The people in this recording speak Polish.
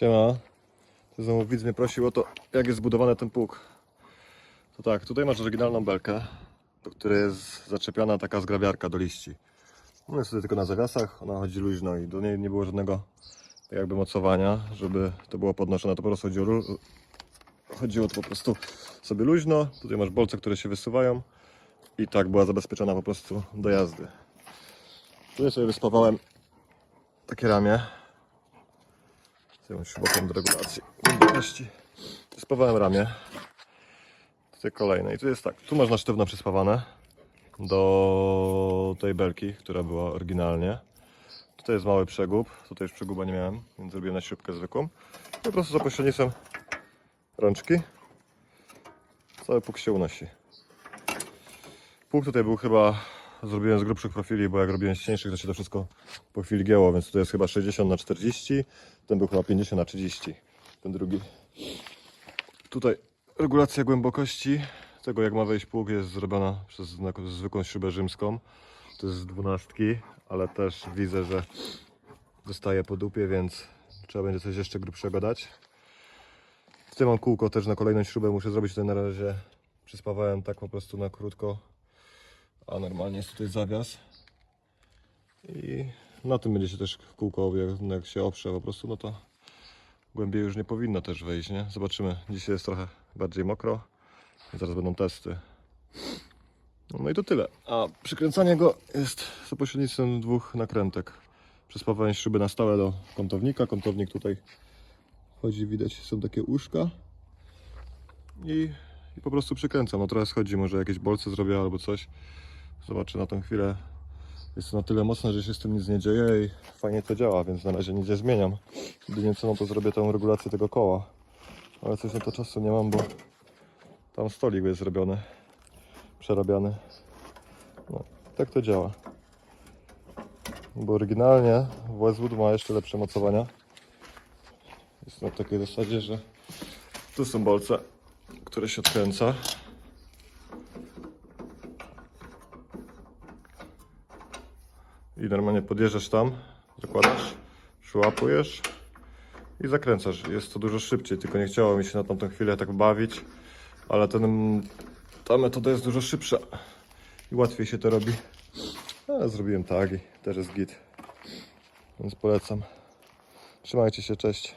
Siema. Tu znowu widz mnie prosił o to, jak jest zbudowany ten pług. To tak, tutaj masz oryginalną belkę, do której jest zaczepiona taka zgrabiarka do liści. Ona jest tutaj tylko na zawiasach, ona chodzi luźno i do niej nie było żadnego jakby mocowania, żeby to było podnoszone. To po prostu chodziło, chodziło to po prostu sobie luźno. Tutaj masz bolce, które się wysuwają i tak była zabezpieczona po prostu do jazdy. Tutaj sobie wyspawałem takie ramię. Mam śrubową do regulacji głębokości. Wyspawałem ramię. Tutaj kolejne. I tu jest tak, tu masz sztywno przyspawane do tej belki, która była oryginalnie. Tutaj jest mały przegub, tutaj już przeguba nie miałem, więc zrobiłem na śrubkę zwykłą. I po prostu za pośrednictwem rączki cały pług się unosi. Pług tutaj był chyba, zrobiłem z grubszych profili, bo jak robiłem z cieńszych, to się to wszystko po chwili gięło, więc tutaj jest chyba 60 na 40 ten był chyba 50 na 30 ten drugi. Tutaj regulacja głębokości tego jak ma wejść pług jest zrobiona przez zwykłą śrubę rzymską. To jest z dwunastki, ale też widzę, że zostaje po dupie, więc trzeba będzie coś jeszcze grubszego dać. Tutaj mam kółko też na kolejną śrubę, muszę zrobić tutaj na razie. Przyspawałem tak po prostu na krótko, a normalnie jest tutaj zawias. I na tym będzie się też kółko, jak, jak się oprze po prostu, no to głębiej już nie powinno też wejść, nie? Zobaczymy. Dzisiaj jest trochę bardziej mokro. Zaraz będą testy. No i to tyle. A przykręcanie go jest za pośrednictwem dwóch nakrętek. Przyspawałem śruby na stałe do kątownika. Kątownik tutaj chodzi, widać, są takie uszka. I, i po prostu przykręcam. No trochę schodzi, może jakieś bolce zrobię albo coś. Zobaczę na tą chwilę. Jest to na tyle mocne, że się z tym nic nie dzieje i fajnie to działa, więc na razie nic nie zmieniam. Jedynie co, no to zrobię tą regulację tego koła. Ale coś na to czasu nie mam, bo tam stolik jest zrobiony, przerabiany. No, tak to działa. Bo oryginalnie Westwood ma jeszcze lepsze mocowania. Jest na takiej zasadzie, że tu są bolce, które się odkręca. I normalnie podjeżdżasz tam, zakładasz, przyłapujesz i zakręcasz. Jest to dużo szybciej, tylko nie chciało mi się na tamtą chwilę tak bawić, ale ten, ta metoda jest dużo szybsza i łatwiej się to robi. Ale zrobiłem i też jest git. Więc polecam. Trzymajcie się, cześć.